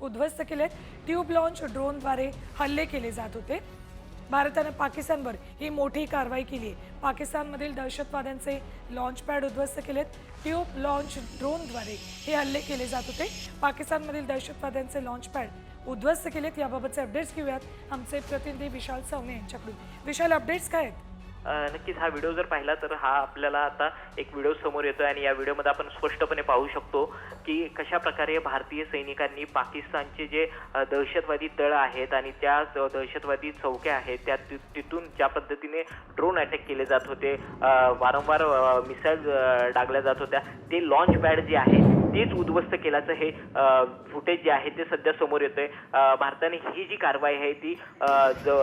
उद्ध्वस्त केलेत. Tube launch ड्रोनद्वारे हल्ले केले जात होते. भारतानं पाकिस्तानवर ही मोठी कारवाई केली आहे. पाकिस्तानमधील दहशतवाद्यांचे लॉन्च पॅड उद्ध्वस्त केलेत. ट्यूब लॉन्च ड्रोनद्वारे हे हल्ले केले जात होते. पाकिस्तानमधील दहशतवाद्यांचे लॉन्च पॅड उद्ध्वस्त केलेत. याबाबतचे अपडेट्स घेऊयात आमचे प्रतिनिधी विशाल सवणे यांच्याकडून. विशाल अपडेट्स काय आहेत? नक्कीच हा व्हिडिओ जर पाहिला तर हा आपल्याला आता एक व्हिडिओ समोर येतोय आणि या व्हिडिओमध्ये आपण स्पष्टपणे पाहू शकतो की कशा प्रकारे भारतीय सैनिकांनी पाकिस्तानचे जे दहशतवादी तळ आहेत आणि त्या दहशतवादी चौक्या आहेत त्या ति- तिथून ज्या पद्धतीने ड्रोन अटॅक केले जात होते वारंवार मिसाईल डागल्या जात होत्या ते लॉन्च पॅड जे आहे तेच उद्ध्वस्त केल्याचं हे फुटेज जे आहे ते सध्या समोर येतंय भारताने ही जी कारवाई आहे ती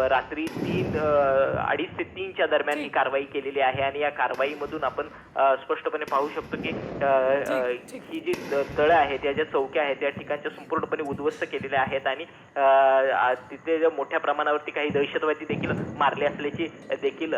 रात्री तीन अडीच ते तीनच्या दरम्यान ही. कारवाई केलेली आहे आणि या कारवाईमधून आपण स्पष्टपणे पाहू शकतो की. ही जी तळं आहेत या ज्या चौक्या आहेत त्या ठिकाणच्या संपूर्णपणे उद्ध्वस्त केलेल्या आहेत आणि तिथे मोठ्या प्रमाणावरती काही दहशतवादी देखील मारले असल्याची देखील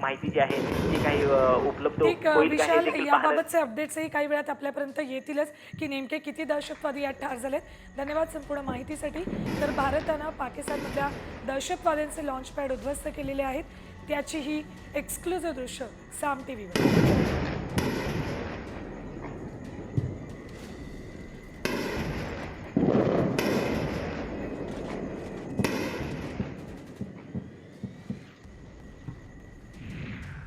माहिती जी आहे ती काही उपलब्ध होईल याबाबतचे अपडेट्सही काही वेळात आपल्यापर्यंत येतीलच की नेमके किती दहशतवादी यात ठार झालेत. धन्यवाद संपूर्ण माहितीसाठी. तर भारतानं पाकिस्तानमधल्या दहशतवाद्यांचे लॉन्च पॅड उद्ध्वस्त केलेले आहेत. त्याची ही एक्सक्लुझिव्ह दृश्य साम टी व्हीवर